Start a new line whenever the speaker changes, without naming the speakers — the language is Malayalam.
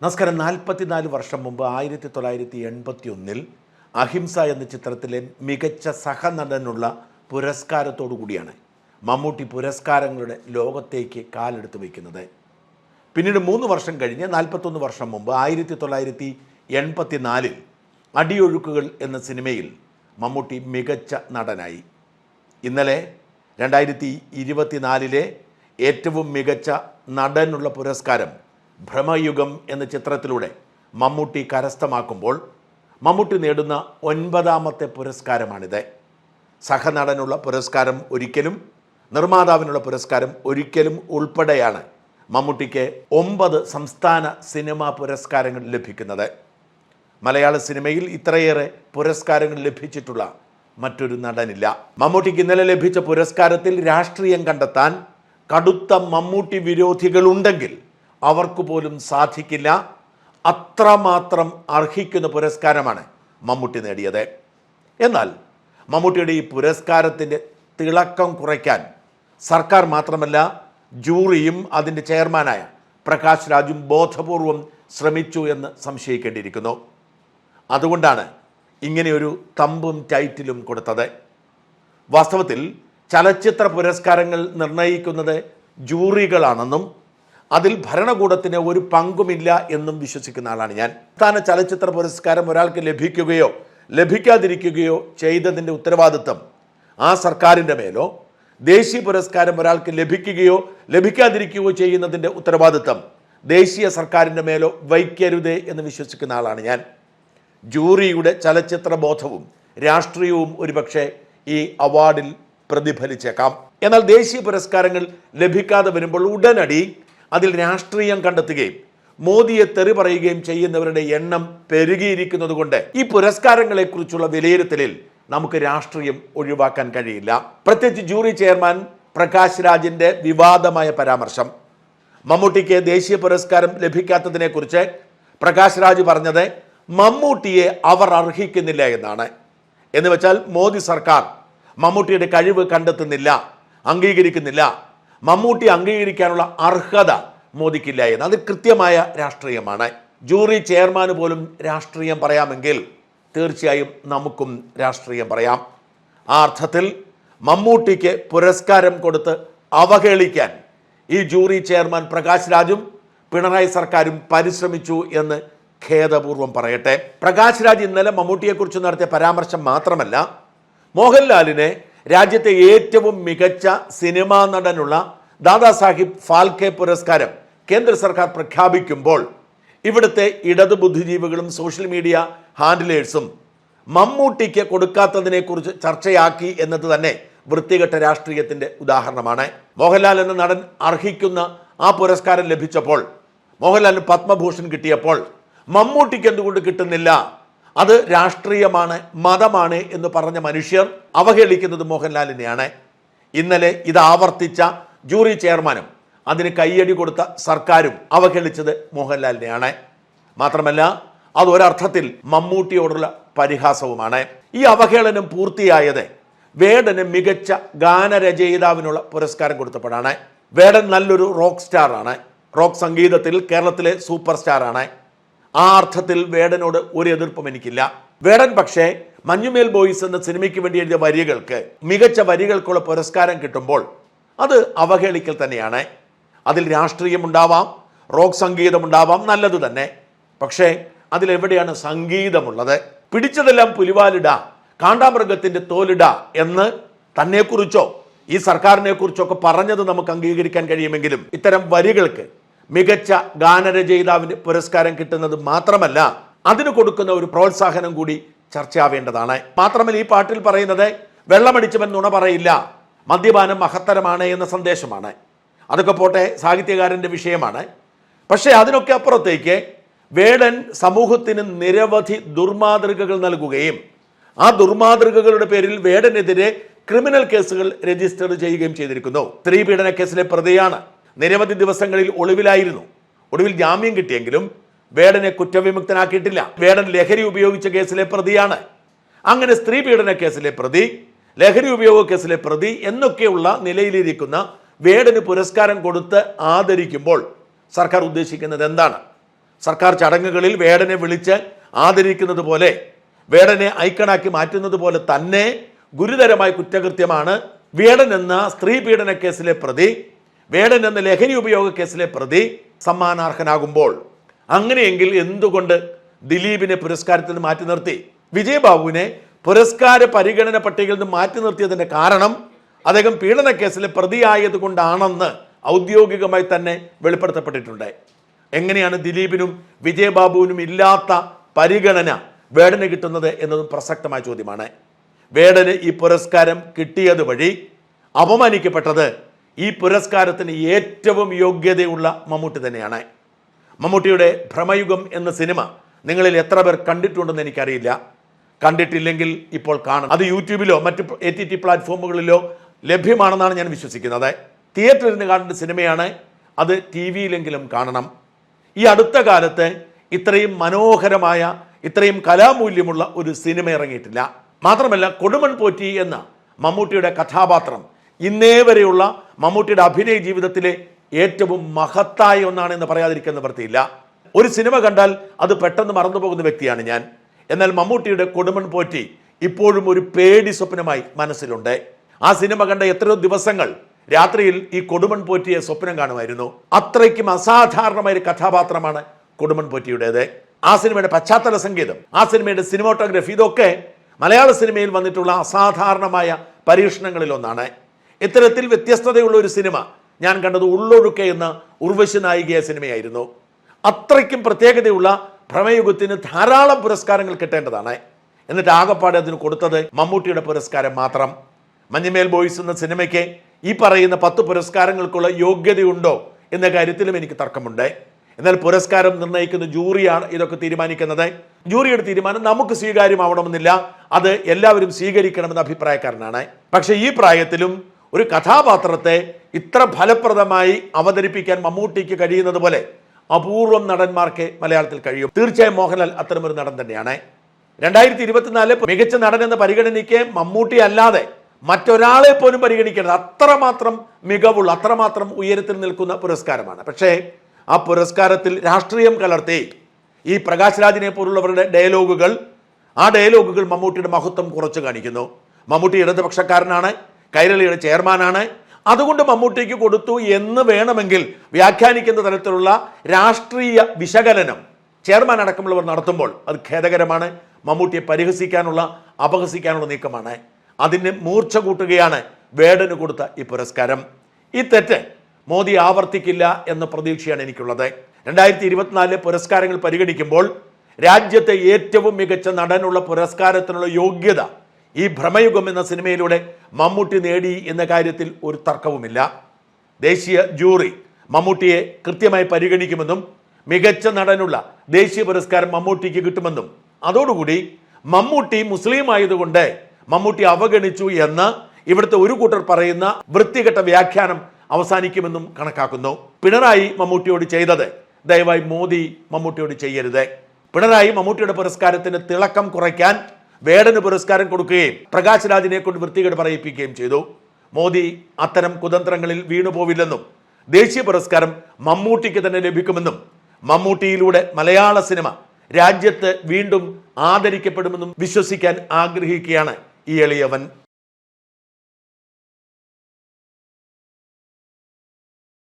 നമസ്കാരം. നാൽപ്പത്തിനാല് വർഷം മുമ്പ് ആയിരത്തി തൊള്ളായിരത്തി എൺപത്തി ഒന്നിൽ അഹിംസ എന്ന ചിത്രത്തിലെ മികച്ച സഹനടനുള്ള പുരസ്കാരത്തോടു കൂടിയാണ് മമ്മൂട്ടി പുരസ്കാരങ്ങളുടെ ലോകത്തേക്ക് കാലെടുത്ത് വയ്ക്കുന്നത്. പിന്നീട് മൂന്ന് വർഷം കഴിഞ്ഞ് നാൽപ്പത്തൊന്ന് വർഷം മുമ്പ് ആയിരത്തി തൊള്ളായിരത്തി എൺപത്തി നാലിൽ അടിയൊഴുക്കുകൾ എന്ന സിനിമയിൽ മമ്മൂട്ടി മികച്ച നടനായി. ഇന്നലെ രണ്ടായിരത്തി ഇരുപത്തിനാലിലെ ഏറ്റവും മികച്ച നടനുള്ള പുരസ്കാരം ഭ്രമയുഗം എന്ന ചിത്രത്തിലൂടെ മമ്മൂട്ടി കരസ്ഥമാക്കുമ്പോൾ മമ്മൂട്ടി നേടുന്ന ഒൻപതാമത്തെ പുരസ്കാരമാണിത്. സഹനടനുള്ള പുരസ്കാരം ഒരിക്കലും നിർമ്മാതാവിനുള്ള പുരസ്കാരം ഒരിക്കലും ഉൾപ്പെടെയാണ് മമ്മൂട്ടിക്ക് ഒമ്പത് സംസ്ഥാന സിനിമാ പുരസ്കാരങ്ങൾ ലഭിക്കുന്നത്. മലയാള സിനിമയിൽ ഇത്രയേറെ പുരസ്കാരങ്ങൾ ലഭിച്ചിട്ടുള്ള മറ്റൊരു നടനില്ല. മമ്മൂട്ടിക്ക് ഇന്നലെ ലഭിച്ച പുരസ്കാരത്തിൽ രാഷ്ട്രീയം കണ്ടെത്താൻ കടുത്ത മമ്മൂട്ടി വിരോധികളുണ്ടെങ്കിൽ അവർക്ക് പോലും സാധിക്കില്ല. അത്രമാത്രം അർഹിക്കുന്ന പുരസ്കാരമാണ് മമ്മൂട്ടി നേടിയത്. എന്നാൽ മമ്മൂട്ടിയുടെ ഈ പുരസ്കാരത്തിന്റെ തിളക്കം കുറയ്ക്കാൻ സർക്കാർ മാത്രമല്ല ജൂറിയും അതിന്റെ ചെയർമാനായ പ്രകാശ് രാജും ബോധപൂർവം ശ്രമിച്ചു എന്ന് സംശയിക്കേണ്ടിയിരിക്കുന്നു. അതുകൊണ്ടാണ് ഇങ്ങനെയൊരു തമ്പും ടൈറ്റിലും കൊടുത്തത്. വാസ്തവത്തിൽ ചലച്ചിത്ര പുരസ്കാരങ്ങൾ നിർണയിക്കുന്നത് ജൂറികളാണെന്നും അതിൽ ഭരണകൂടത്തിന് ഒരു പങ്കുമില്ല എന്നും വിശ്വസിക്കുന്ന ആളാണ് ഞാൻ. സംസ്ഥാന ചലച്ചിത്ര പുരസ്കാരം ഒരാൾക്ക് ലഭിക്കുകയോ ലഭിക്കാതിരിക്കുകയോ ചെയ്തതിന്റെ ഉത്തരവാദിത്വം ആ സർക്കാരിന്റെ മേലോ ദേശീയ പുരസ്കാരം ഒരാൾക്ക് ലഭിക്കുകയോ ലഭിക്കാതിരിക്കുകയോ ചെയ്യുന്നതിന്റെ ഉത്തരവാദിത്വം ദേശീയ സർക്കാരിന്റെ മേലോ വയ്ക്കരുതേ എന്ന് വിശ്വസിക്കുന്ന ആളാണ് ഞാൻ. ജൂറിയുടെ ചലച്ചിത്ര ബോധവും രാഷ്ട്രീയവും ഒരുപക്ഷെ ഈ അവാർഡിൽ പ്രതിഫലിച്ചേക്കാം. എന്നാൽ ദേശീയ പുരസ്കാരങ്ങൾ ലഭിക്കാതെ വരുമ്പോൾ ഉടനടി അതിൽ രാഷ്ട്രീയം കണ്ടെത്തുകയും മോദിയെ തെറി പറയുകയും ചെയ്യുന്നവരുടെ എണ്ണം പെരുകിയിരിക്കുന്നത് കൊണ്ട് ഈ പുരസ്കാരങ്ങളെക്കുറിച്ചുള്ള വിലയിരുത്തലിൽ നമുക്ക് രാഷ്ട്രീയം ഒഴിവാക്കാൻ കഴിയില്ല. പ്രത്യേകിച്ച് ജൂറി ചെയർമാൻ പ്രകാശ് രാജിന്റെ വിവാദമായ പരാമർശം. മമ്മൂട്ടിക്ക് ദേശീയ പുരസ്കാരം ലഭിക്കാത്തതിനെക്കുറിച്ച് പ്രകാശ് രാജ് പറഞ്ഞത് മമ്മൂട്ടിയെ അവർ അർഹിക്കുന്നില്ല എന്നാണ്. എന്ന് വെച്ചാൽ മോദി സർക്കാർ മമ്മൂട്ടിയുടെ കഴിവ് കണ്ടെത്തുന്നില്ല അംഗീകരിക്കുന്നില്ല മമ്മൂട്ടി അംഗീകരിക്കാനുള്ള അർഹത മോദിക്കില്ല എന്ന്. അത് കൃത്യമായ രാഷ്ട്രീയമാണ്. ജൂറി ചെയർമാന് പോലും രാഷ്ട്രീയം പറയാമെങ്കിൽ തീർച്ചയായും നമുക്കും രാഷ്ട്രീയം പറയാം. ആ അർത്ഥത്തിൽ മമ്മൂട്ടിക്ക് പുരസ്കാരം കൊടുത്ത് അവഹേളിക്കാൻ ഈ ജൂറി ചെയർമാൻ പ്രകാശ് രാജും പിണറായി സർക്കാരും പരിശ്രമിച്ചു എന്ന് ഖേദപൂർവം പറയട്ടെ. പ്രകാശ് രാജ് ഇന്നലെ മമ്മൂട്ടിയെക്കുറിച്ച് നടത്തിയ പരാമർശം മാത്രമല്ല മോഹൻലാലിനെ രാജ്യത്തെ ഏറ്റവും മികച്ച സിനിമാ നടനുള്ള ദാദാസാഹിബ് ഫാൽക്കെ പുരസ്കാരം കേന്ദ്ര സർക്കാർ പ്രഖ്യാപിക്കുമ്പോൾ ഇവിടുത്തെ ഇടത് ബുദ്ധിജീവികളും സോഷ്യൽ മീഡിയ ഹാൻഡിലേഴ്സും മമ്മൂട്ടിക്ക് കൊടുക്കാത്തതിനെക്കുറിച്ച് ചർച്ചയാക്കി എന്നത് തന്നെ വൃത്തികെട്ട രാഷ്ട്രീയത്തിന്റെ ഉദാഹരണമാണ്. മോഹൻലാൽ എന്ന നടൻ അർഹിക്കുന്ന ആ പുരസ്കാരം ലഭിച്ചപ്പോൾ മോഹൻലാലിന് പത്മഭൂഷൺ കിട്ടിയപ്പോൾ മമ്മൂട്ടിക്ക് എന്തുകൊണ്ട് കിട്ടുന്നില്ല? അത് രാഷ്ട്രീയമാണ് മതമാണ് എന്ന് പറഞ്ഞ മനുഷ്യർ അവഹേളിക്കുന്നത് മോഹൻലാലിനെയാണ്. ഇന്നലെ ഇത് ആവർത്തിച്ച ജൂറി ചെയർമാനും അതിന് കയ്യടി കൊടുത്ത സർക്കാരും അവഹേളിച്ചത് മോഹൻലാലിനെയാണ്. മാത്രമല്ല അത് ഒരർത്ഥത്തിൽ മമ്മൂട്ടിയോടുള്ള പരിഹാസവുമാണ്. ഈ അവഹേളനം പൂർത്തിയായത് വേടന് മികച്ച ഗാനരചയിതാവിനുള്ള പുരസ്കാരം കൊടുത്തപ്പോഴാണ്. വേടൻ നല്ലൊരു റോക്ക് സ്റ്റാറാണ്. റോക്ക് സംഗീതത്തിൽ കേരളത്തിലെ സൂപ്പർ സ്റ്റാർ ആണ് ആ അർത്ഥത്തിൽ വേടനോട് ഒരു എതിർപ്പും എനിക്കില്ല. വേടൻ പക്ഷേ മഞ്ഞുമേൽ ബോയ്സ് എന്ന സിനിമയ്ക്ക് വേണ്ടി എഴുതിയ വരികൾക്ക് മികച്ച വരികൾക്കുള്ള പുരസ്കാരം കിട്ടുമ്പോൾ അത് അവഹേളിക്കൽ തന്നെയാണ്. അതിൽ രാഷ്ട്രീയം ഉണ്ടാവാം റോക്ക് സംഗീതം ഉണ്ടാവാം നല്ലത് തന്നെ. പക്ഷേ അതിലെവിടെയാണ് സംഗീതമുള്ളത്? പിടിച്ചതെല്ലാം പുലിവാലിട കാണ്ടാമൃഗത്തിന്റെ തോലിട എന്ന് തന്നെക്കുറിച്ചോ ഈ സർക്കാരിനെ കുറിച്ചൊക്കെ പറഞ്ഞത് നമുക്ക് അംഗീകരിക്കാൻ കഴിയുമെങ്കിലും ഇത്തരം വരികൾക്ക് മികച്ച ഗാനരചയിതാവിന് പുരസ്കാരം കിട്ടുന്നത് മാത്രമല്ല അതിന് കൊടുക്കുന്ന ഒരു പ്രോത്സാഹനം കൂടി ചർച്ചയാവേണ്ടതാണ്. മാത്രമല്ല ഈ പാട്ടിൽ പറയുന്നത് വെള്ളമടിച്ചവൻ നുണ പറയില്ല മദ്യപാനം മഹത്തരമാണ് എന്ന സന്ദേശമാണ്. അതൊക്കെ പോട്ടെ സാഹിത്യകാരന്റെ വിഷയമാണ്. പക്ഷേ അതിനൊക്കെ അപ്പുറത്തേക്ക് വേടൻ സമൂഹത്തിന് നിരവധി ദുർമാതൃകകൾ നൽകുകയും ആ ദുർമാതൃകകളുടെ പേരിൽ വേടനെതിരെ ക്രിമിനൽ കേസുകൾ രജിസ്റ്റർ ചെയ്യുകയും ചെയ്തിരിക്കുന്നു. സ്ത്രീ പീഡന കേസിലെ പ്രതിയാണ് നിരവധി ദിവസങ്ങളിൽ ഒളിവിലായിരുന്നു. ഒടുവിൽ ജാമ്യം കിട്ടിയെങ്കിലും വേടനെ കുറ്റവിമുക്തനാക്കിയിട്ടില്ല. വേടൻ ലഹരി ഉപയോഗിച്ച കേസിലെ പ്രതിയാണ്. അങ്ങനെ സ്ത്രീ പീഡന കേസിലെ പ്രതി ലഹരി ഉപയോഗ കേസിലെ പ്രതി എന്നൊക്കെയുള്ള നിലയിലിരിക്കുന്ന വേടന് പുരസ്കാരം കൊടുത്ത് ആദരിക്കുമ്പോൾ സർക്കാർ ഉദ്ദേശിക്കുന്നത് എന്താണ്? സർക്കാർ ചടങ്ങുകളിൽ വേടനെ വിളിച്ച് ആദരിക്കുന്നത് പോലെ വേടനെ ഐക്കണാക്കി മാറ്റുന്നത് പോലെ തന്നെ ഗുരുതരമായ കുറ്റകൃത്യമാണ് വേടൻ എന്ന സ്ത്രീ പീഡന കേസിലെ പ്രതി വേടൻ എന്ന ലഹരി ഉപയോഗ കേസിലെ പ്രതി സമ്മാനാർഹനാകുമ്പോൾ അങ്ങനെയെങ്കിൽ എന്തുകൊണ്ട് ദിലീപിനെ പുരസ്കാരത്തിൽ നിന്ന് മാറ്റി നിർത്തി? വിജയബാബുവിനെ പുരസ്കാര പരിഗണന പട്ടികയിൽ നിന്ന് മാറ്റി നിർത്തിയതിന്റെ കാരണം അദ്ദേഹം പീഡന കേസിലെ പ്രതിയായതുകൊണ്ടാണെന്ന് ഔദ്യോഗികമായി തന്നെ വെളിപ്പെടുത്തപ്പെട്ടിട്ടുണ്ട്. എങ്ങനെയാണ് ദിലീപിനും വിജയബാബുവിനും ഇല്ലാത്ത പരിഗണന വേടന് കിട്ടുന്നത് എന്നതും പ്രസക്തമായ ചോദ്യമാണ്. വേടന് ഈ പുരസ്കാരം കിട്ടിയത് വഴി അപമാനിക്കപ്പെട്ടത് ഈ പുരസ്കാരത്തിന് ഏറ്റവും യോഗ്യതയുള്ള മമ്മൂട്ടി തന്നെയാണ്. മമ്മൂട്ടിയുടെ ഭ്രമയുഗം എന്ന സിനിമ നിങ്ങളിൽ എത്ര പേർ കണ്ടിട്ടുണ്ടെന്ന് എനിക്കറിയില്ല. കണ്ടിട്ടില്ലെങ്കിൽ ഇപ്പോൾ കാണും. അത് യൂട്യൂബിലോ മറ്റ് എ ടി ടി പ്ലാറ്റ്ഫോമുകളിലോ ലഭ്യമാണെന്നാണ് ഞാൻ വിശ്വസിക്കുന്നത്. തിയേറ്ററിൽ നിന്ന് കാണേണ്ട സിനിമയാണ്. അത് ടി വിയിലെങ്കിലും കാണണം. ഈ അടുത്ത കാലത്ത് ഇത്രയും മനോഹരമായ ഇത്രയും കലാമൂല്യമുള്ള ഒരു സിനിമ ഇറങ്ങിയിട്ടില്ല. മാത്രമല്ല കൊടുമൺ പോറ്റി എന്ന മമ്മൂട്ടിയുടെ കഥാപാത്രം ഇന്നേ വരെയുള്ള മമ്മൂട്ടിയുടെ അഭിനയ ജീവിതത്തിലെ ഏറ്റവും മഹത്തായ ഒന്നാണ് എന്ന് പറയാതിരിക്കുന്ന വൃത്തിയില്ല. ഒരു സിനിമ കണ്ടാൽ അത് പെട്ടെന്ന് മറന്നു പോകുന്ന വ്യക്തിയാണ് ഞാൻ. എന്നാൽ മമ്മൂട്ടിയുടെ കൊടുമൺ പോറ്റി ഇപ്പോഴും ഒരു പേടി സ്വപ്നമായി മനസ്സിലുണ്ട്. ആ സിനിമ കണ്ട എത്രയോ ദിവസങ്ങൾ രാത്രിയിൽ ഈ കൊടുമൺ പോറ്റിയെ സ്വപ്നം കാണുമായിരുന്നു. അത്രയ്ക്കും അസാധാരണമായ ഒരു കഥാപാത്രമാണ് കൊടുമൺ പോറ്റിയുടേത്. ആ സിനിമയുടെ പശ്ചാത്തല സംഗീതം ആ സിനിമയുടെ സിനിമോട്ടോഗ്രഫി ഇതൊക്കെ മലയാള സിനിമയിൽ വന്നിട്ടുള്ള അസാധാരണമായ പരീക്ഷണങ്ങളിൽ ഒന്നാണ് ഇത്തരത്തിൽ വ്യത്യസ്തതയുള്ള ഒരു സിനിമ ഞാൻ കണ്ടത് ഉള്ളൊഴുക്ക എന്ന ഉർവശി നായികയ സിനിമയായിരുന്നു. അത്രയ്ക്കും പ്രത്യേകതയുള്ള ഭ്രമയുഗത്തിന് ധാരാളം പുരസ്കാരങ്ങൾ കിട്ടേണ്ടതാണ്. എന്നിട്ട് ആകപ്പാടെ അതിന് കൊടുത്തത് മമ്മൂട്ടിയുടെ പുരസ്കാരം മാത്രം. മഞ്ഞമേൽ ബോയ്സ് എന്ന സിനിമയ്ക്ക് ഈ പറയുന്ന പത്ത് പുരസ്കാരങ്ങൾക്കുള്ള യോഗ്യതയുണ്ടോ എന്ന കാര്യത്തിലും എനിക്ക് തർക്കമുണ്ട്. എന്നാൽ പുരസ്കാരം നിർണയിക്കുന്ന ജൂറിയാണ് ഇതൊക്കെ തീരുമാനിക്കുന്നത്. ജൂറിയുടെ തീരുമാനം നമുക്ക് സ്വീകാര്യമാവണമെന്നില്ല. അത് എല്ലാവരും സ്വീകരിക്കണമെന്ന അഭിപ്രായക്കാരനാണ്. പക്ഷേ ഈ പ്രായത്തിലും ഒരു കഥാപാത്രത്തെ ഇത്ര ഫലപ്രദമായി അവതരിപ്പിക്കാൻ മമ്മൂട്ടിക്ക് കഴിയുന്നത് പോലെ അപൂർവം നടന്മാർക്ക് മലയാളത്തിൽ കഴിയും. തീർച്ചയായും മോഹൻലാൽ അത്തരമൊരു നടൻ തന്നെയാണ്. രണ്ടായിരത്തി ഇരുപത്തിനാല് മികച്ച നടൻ എന്ന പരിഗണനയ്ക്ക് മമ്മൂട്ടി അല്ലാതെ മറ്റൊരാളെ പോലും പരിഗണിക്കരുത്. അത്രമാത്രം മികവുള്ള അത്രമാത്രം ഉയരത്തിൽ നിൽക്കുന്ന പുരസ്കാരമാണ്. പക്ഷേ ആ പുരസ്കാരത്തിൽ രാഷ്ട്രീയം കലർത്തി ഈ പ്രകാശ് രാജിനെ പോലുള്ളവരുടെ ഡയലോഗുകൾ ആ ഡയലോഗുകൾ മമ്മൂട്ടിയുടെ മഹത്വം കുറച്ച് കാണിക്കുന്നു. മമ്മൂട്ടി ഇടതുപക്ഷക്കാരനാണ്. കൈരളിയുടെ ചെയർമാനാണ്. അതുകൊണ്ട് മമ്മൂട്ടിക്ക് കൊടുത്തു എന്ന് വേണമെങ്കിൽ വ്യാഖ്യാനിക്കുന്ന തരത്തിലുള്ള രാഷ്ട്രീയ വിശകലനം ചെയർമാൻ അടക്കമുള്ളവർ നടത്തുമ്പോൾ അത് ഖേദകരമാണ്. മമ്മൂട്ടിയെ പരിഹസിക്കാനുള്ള അപഹസിക്കാനുള്ള നീക്കമാണ്. അതിന് മൂർച്ച കൂട്ടുകയാണ് വേടന് കൊടുത്ത ഈ പുരസ്കാരം. ഈ തെറ്റ് മോദി ആവർത്തിക്കില്ല എന്ന പ്രതീക്ഷയാണ് എനിക്കുള്ളത്. രണ്ടായിരത്തി ഇരുപത്തിനാലിലെ പുരസ്കാരങ്ങൾ പരിഗണിക്കുമ്പോൾ രാജ്യത്തെ ഏറ്റവും മികച്ച നടനുള്ള പുരസ്കാരത്തിനുള്ള യോഗ്യത ഈ ഭ്രമയുഗം എന്ന സിനിമയിലൂടെ മമ്മൂട്ടി നേടി എന്ന കാര്യത്തിൽ ഒരു തർക്കവുമില്ല. ദേശീയ ജൂറി മമ്മൂട്ടിയെ കൃത്യമായി പരിഗണിക്കുമെന്നും മികച്ച നടനുള്ള ദേശീയ പുരസ്കാരം മമ്മൂട്ടിക്ക് കിട്ടുമെന്നും. അതോടുകൂടി മമ്മൂട്ടി മുസ്ലിം ആയതുകൊണ്ട് മമ്മൂട്ടി അവഗണിച്ചു എന്ന് ഇവിടുത്തെ ഒരു കൂട്ടർ പറയുന്ന വൃത്തികെട്ട വ്യാഖ്യാനം അവസാനിക്കുമെന്നും കണക്കാക്കുന്നു. പിണറായി മമ്മൂട്ടിയോട് ചെയ്തത് ദയവായി മോദി മമ്മൂട്ടിയോട് ചെയ്യരുത്. പിണറായി മമ്മൂട്ടിയുടെ പുരസ്കാരത്തിന് തിളക്കം കുറയ്ക്കാൻ വേടന് പുരസ്കാരം കൊടുക്കുകയും പ്രകാശ് രാജിനെ കൊണ്ട് വൃത്തികേട് പറയിപ്പിക്കുകയും ചെയ്തു. മോദി അത്തരം കുതന്ത്രങ്ങളിൽ വീണുപോവില്ലെന്നും ദേശീയ പുരസ്കാരം മമ്മൂട്ടിക്ക് തന്നെ ലഭിക്കുമെന്നും മമ്മൂട്ടിയിലൂടെ മലയാള സിനിമ രാജ്യത്ത് വീണ്ടും ആദരിക്കപ്പെടുമെന്നും വിശ്വസിക്കാൻ ആഗ്രഹിക്കുകയാണ് ഈ എളിയവൻ.